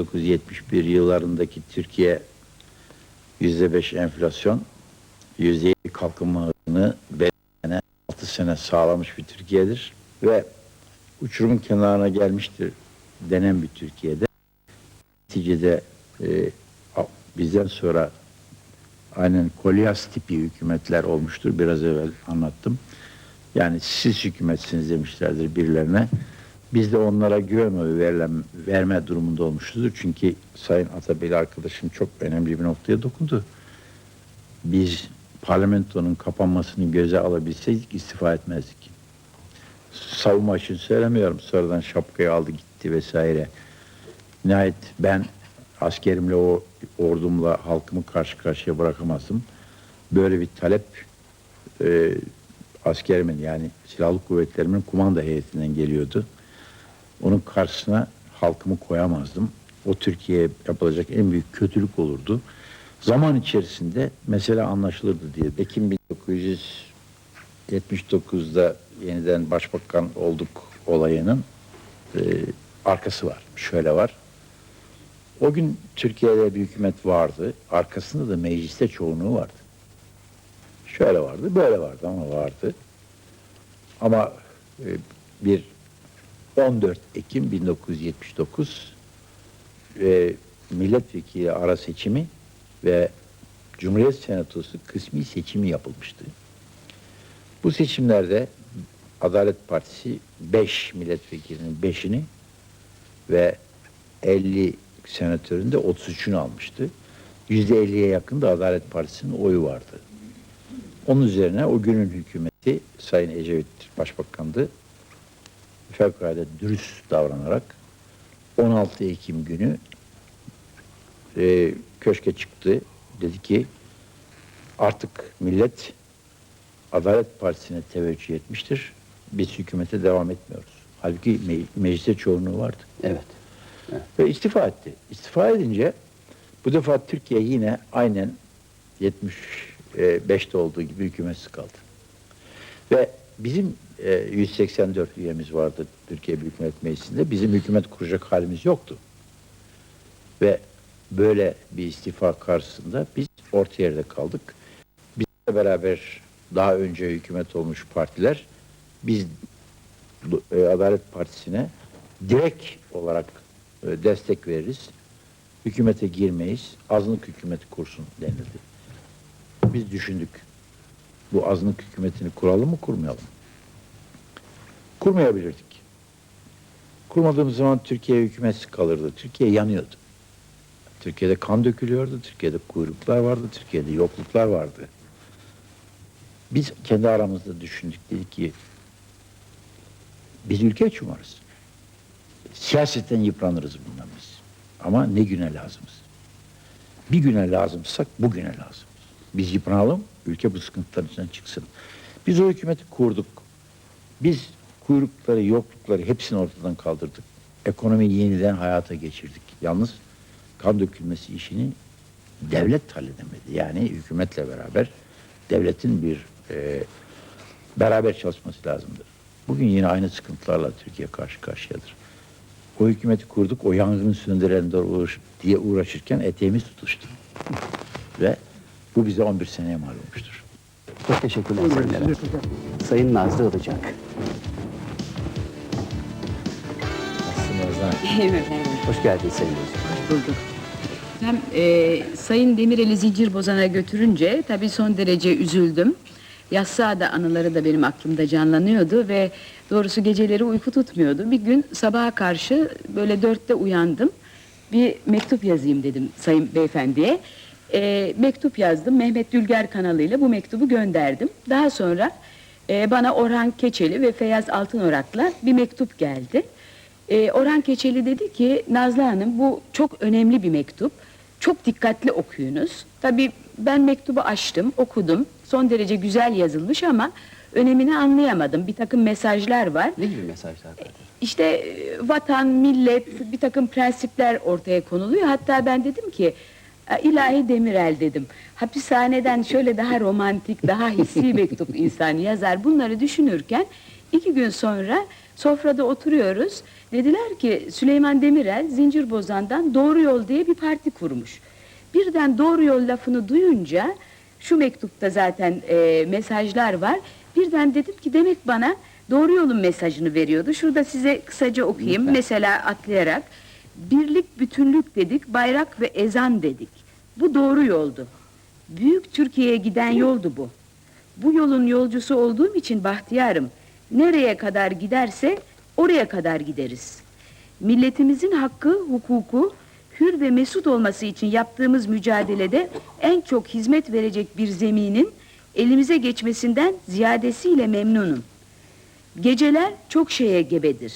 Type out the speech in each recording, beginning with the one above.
1971 yıllarındaki Türkiye %5 enflasyon, %7 kalkınma hızını 5 sene, 6 sene sağlamış bir Türkiye'dir. Ve uçurumun kenarına gelmiştir denen bir Türkiye'de. Neticede e, bizden sonra aynen kolyas tipi hükümetler olmuştur. Biraz evvel anlattım. Yani siz hükümetsiniz demişlerdir birilerine. Biz de onlara güven oyu verilen, verme durumunda olmuşuzdur. Çünkü Sayın Atabeyli arkadaşım çok önemli bir noktaya dokundu. Biz parlamentonun kapanmasını göze alabilseydik istifa etmezdik. Savunma için söylemiyorum. Sonradan şapkayı aldı gitti vesaire. Nihayet ben askerimle o ordumla halkımı karşı karşıya bırakamazdım. Böyle bir talep e, askerimin yani silahlı kuvvetlerimin kumanda heyetinden geliyordu. Onun karşısına halkımı koyamazdım. O Türkiye'ye yapılacak en büyük kötülük olurdu. Zaman içerisinde mesele anlaşılırdı diye. Ekim 1979'da yeniden başbakan olduk olayının e, arkası var. Şöyle var. O gün Türkiye'de bir hükümet vardı. Arkasında da mecliste çoğunluğu vardı. Şöyle vardı, böyle vardı ama vardı. Ama e, bir 14 Ekim 1979 e, milletvekili ara seçimi ve Cumhuriyet Senatosu kısmi seçimi yapılmıştı. Bu seçimlerde Adalet Partisi 5 milletvekilinin 5'ini ve 50 senatörün de 33'ünü almıştı. %50'ye yakın da Adalet Partisi'nin oyu vardı. Onun üzerine o günün hükümeti Sayın Ecevit Başbakan'dı. Fevkalade dürüst davranarak 16 Ekim günü e, köşke çıktı. Dedi ki artık millet Adalet Partisi'ne teveccüh etmiştir. Biz hükümete devam etmiyoruz. Halbuki me- mecliste çoğunluğu vardı. Evet. Ve istifa etti. İstifa edince bu defa Türkiye yine aynen 75'te olduğu gibi hükümetsiz kaldı. Ve bizim e, 184 üyemiz vardı Türkiye Büyük Millet Meclisi'nde. Bizim hükümet kuracak halimiz yoktu. Ve böyle bir istifa karşısında biz orta yerde kaldık. Bizle beraber daha önce hükümet olmuş partiler biz e, Adalet Partisi'ne direkt olarak e, destek veririz. Hükümete girmeyiz. Azınlık hükümeti kursun denildi. Biz düşündük. Bu azınlık hükümetini kuralım mı kurmayalım? Kurmayabilirdik. Kurmadığımız zaman Türkiye hükümetsiz kalırdı. Türkiye yanıyordu. Türkiye'de kan dökülüyordu. Türkiye'de kuyruklar vardı. Türkiye'de yokluklar vardı. Biz kendi aramızda düşündük. Dedik ki biz ülke için. Siyasetten yıpranırız bundan biz. Ama ne güne lazımız? Bir güne lazımsak bugüne lazımız. Biz yıpranalım, ülke bu sıkıntıların içinden çıksın. Biz o hükümeti kurduk. Biz kuyrukları, yoklukları hepsini ortadan kaldırdık. Ekonomiyi yeniden hayata geçirdik. Yalnız kan dökülmesi işini devlet halledemedi. Yani hükümetle beraber devletin bir e, beraber çalışması lazımdır. Bugün yine aynı sıkıntılarla Türkiye karşı karşıyadır. O hükümeti kurduk, o yangını söndürenler uğraş, diye uğraşırken eteğimiz tutuştu. Ve bu bize 11 seneye mal olmuştur. Çok teşekkürler Sayın Eren. Sayın Nazlı Ilıcak. Aslında Efendim, Hoş geldiniz Sayın Ilıcak. hoş bulduk. Hem e, Sayın Demirel'i zincir bozana götürünce tabii son derece üzüldüm. Yassıada anıları da benim aklımda canlanıyordu ve doğrusu geceleri uyku tutmuyordu. Bir gün sabaha karşı böyle dörtte uyandım. Bir mektup yazayım dedim Sayın Beyefendiye. E, mektup yazdım. Mehmet Dülger kanalıyla bu mektubu gönderdim. Daha sonra e, bana Orhan Keçeli ve Feyyaz Altınorak'la bir mektup geldi. Ee, Orhan Keçeli dedi ki Nazlı Hanım bu çok önemli bir mektup. Çok dikkatli okuyunuz. Tabii ben mektubu açtım, okudum. Son derece güzel yazılmış ama önemini anlayamadım. Bir takım mesajlar var. Ne gibi mesajlar vardı? İşte e, vatan, millet, bir takım prensipler ortaya konuluyor. Hatta ben dedim ki "E, ilahi Demirel dedim. Hapishaneden şöyle daha romantik, daha hissi mektup insan yazar. Bunları düşünürken İki gün sonra sofrada oturuyoruz. Dediler ki Süleyman Demirel Zincirbozan'dan Doğru Yol diye bir parti kurmuş. Birden Doğru Yol lafını duyunca şu mektupta zaten e, mesajlar var. Birden dedim ki demek bana Doğru Yol'un mesajını veriyordu. Şurada size kısaca okuyayım. Lütfen. Mesela atlayarak birlik bütünlük dedik, bayrak ve ezan dedik. Bu doğru yoldu. Büyük Türkiye'ye giden yoldu bu. Bu yolun yolcusu olduğum için bahtiyarım. Nereye kadar giderse oraya kadar gideriz. Milletimizin hakkı, hukuku, hür ve mesut olması için yaptığımız mücadelede en çok hizmet verecek bir zeminin elimize geçmesinden ziyadesiyle memnunum. Geceler çok şeye gebedir.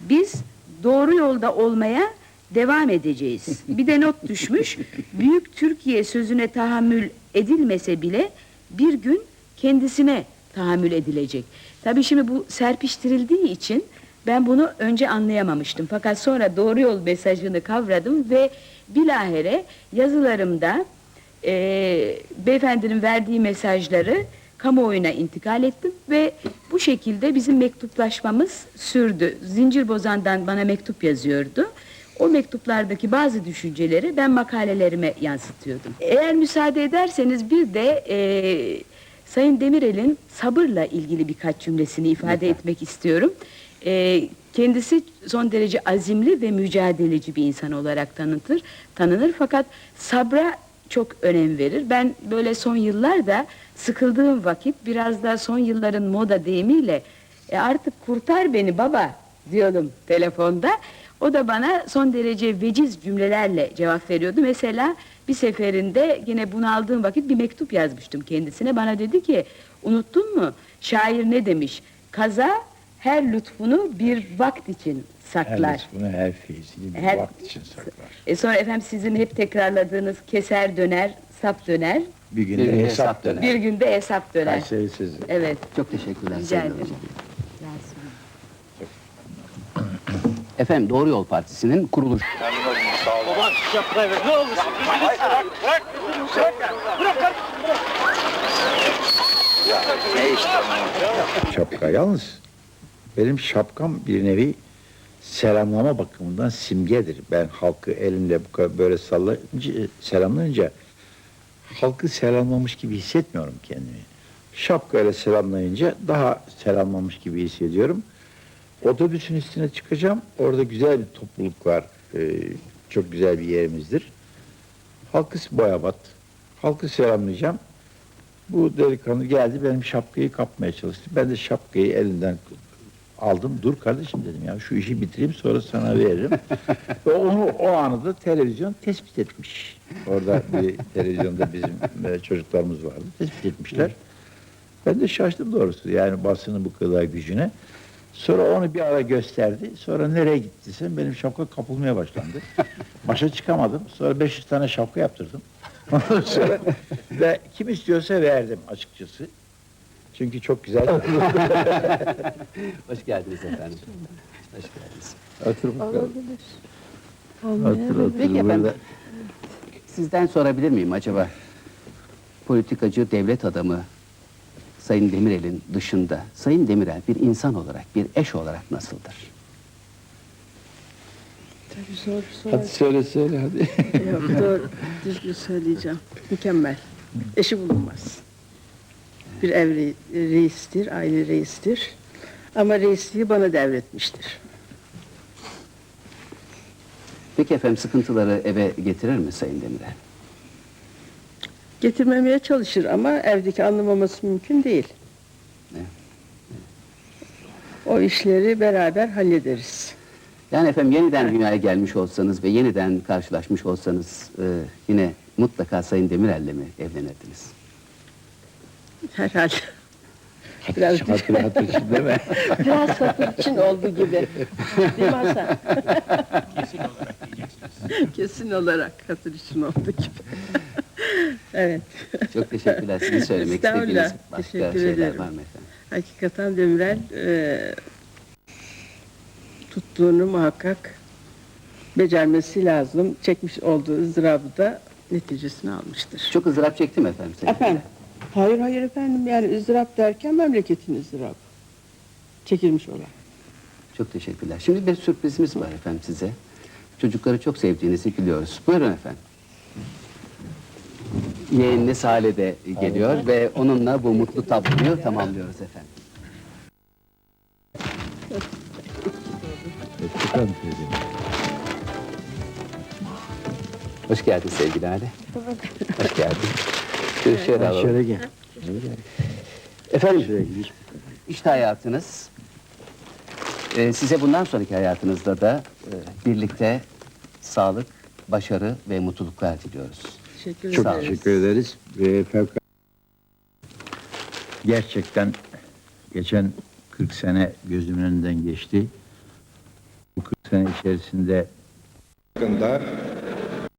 Biz doğru yolda olmaya devam edeceğiz. Bir de not düşmüş. Büyük Türkiye sözüne tahammül edilmese bile bir gün kendisine tahammül edilecek. Tabii şimdi bu serpiştirildiği için ben bunu önce anlayamamıştım. Fakat sonra doğru yol mesajını kavradım ve bilahere yazılarımda e, beyefendinin verdiği mesajları kamuoyuna intikal ettim ve bu şekilde bizim mektuplaşmamız sürdü. Zincirbozan'dan bana mektup yazıyordu. O mektuplardaki bazı düşünceleri ben makalelerime yansıtıyordum. Eğer müsaade ederseniz bir de e, Sayın Demirel'in sabırla ilgili birkaç cümlesini ifade etmek istiyorum. E, kendisi son derece azimli ve mücadeleci bir insan olarak tanıtır, tanınır fakat sabra çok önem verir. Ben böyle son yıllarda sıkıldığım vakit biraz da son yılların moda deyimiyle e artık kurtar beni baba diyordum telefonda. O da bana son derece veciz cümlelerle cevap veriyordu. Mesela bir seferinde yine bunaldığım vakit bir mektup yazmıştım kendisine. Bana dedi ki unuttun mu şair ne demiş? Kaza her lütfunu bir vakt için saklar. Her bunu her fiilini bir Her- vakit için saklar. E sonra efendim sizin hep tekrarladığınız keser döner, sap döner, Bir günde Bir günde hesap hesap döner. bir günde hesap döner. Kayseri sözü. Evet. Çok teşekkürler Rica ederim. Efendim Doğru Yol Partisi'nin kuruluş Şapka. Yalnız benim şapkam bir nevi selamlama bakımından simgedir. Ben halkı elimle bu kadar böyle sallayınca, selamlayınca halkı selamlamış gibi hissetmiyorum kendimi. Şapkayla selamlayınca daha selamlamış gibi hissediyorum. Otobüsün üstüne çıkacağım. Orada güzel bir topluluk var. Ee, çok güzel bir yerimizdir. Halkı boyabat. Halkı selamlayacağım. Bu delikanlı geldi benim şapkayı kapmaya çalıştı. Ben de şapkayı elinden aldım. Dur kardeşim dedim ya şu işi bitireyim sonra sana veririm. Ve onu o anı da televizyon tespit etmiş. Orada bir televizyonda bizim e, çocuklarımız vardı. Tespit etmişler. Ben de şaştım doğrusu yani basının bu kadar gücüne. Sonra onu bir ara gösterdi. Sonra nereye gittiysen benim şapka kapılmaya başlandı. Başa çıkamadım. Sonra 500 tane şapka yaptırdım. Ondan sonra ve kim istiyorsa verdim açıkçası. Çünkü çok güzel. Hoş geldiniz efendim. Hoş geldiniz. Otur bakalım. Olmayabilir. Otur otur. Peki efendim. Sizden sorabilir miyim acaba? Politikacı, devlet adamı Sayın Demirel'in dışında Sayın Demirel bir insan olarak, bir eş olarak nasıldır? Tabii zor zor. Hadi söyle söyle hadi. Yok doğru. Düzgün söyleyeceğim. Mükemmel. Eşi bulunmaz. Bir ev rei- reistir, aile reistir. Ama reisliği bana devretmiştir. Peki efendim sıkıntıları eve getirir mi Sayın Demirel? Getirmemeye çalışır ama evdeki anlamaması mümkün değil. Evet. O işleri beraber hallederiz. Yani efendim yeniden dünyaya gelmiş olsanız ve yeniden karşılaşmış olsanız e, yine mutlaka Sayın Demirel'le mi evlenirdiniz? Herhalde. Biraz, Hatır hatır için deme. biraz satır için oldu gibi. Değil mi Hasan? Kesin olarak hatır için oldu gibi. Evet. Çok teşekkürler. Sizin söylemek istediğiniz başka teşekkür şeyler ederim. var mı efendim? Hakikaten Demirel e, tuttuğunu muhakkak becermesi lazım. Çekmiş olduğu ızdırabı da neticesini almıştır. Çok ızdırap çektim efendim. Sayın Efendim? Hayır hayır efendim yani ızdırap derken memleketin ızdırabı. çekilmiş olan. Çok teşekkürler. Şimdi bir sürprizimiz var efendim size. Çocukları çok sevdiğinizi biliyoruz. Buyurun efendim. Yeğeniniz Hale de geliyor ve onunla bu mutlu tabloyu tamamlıyoruz efendim. Hoş geldin sevgili Hale. Hoş geldin. Şöyle, şöyle alalım. Şöyle gel. Efendim, işte hayatınız. Ee, size bundan sonraki hayatınızda da e, birlikte sağlık, başarı ve mutluluklar diliyoruz. Teşekkür Çok ederiz. teşekkür ederiz. Ve fevkalade- Gerçekten geçen 40 sene gözümün önünden geçti. Bu 40 sene içerisinde hakkında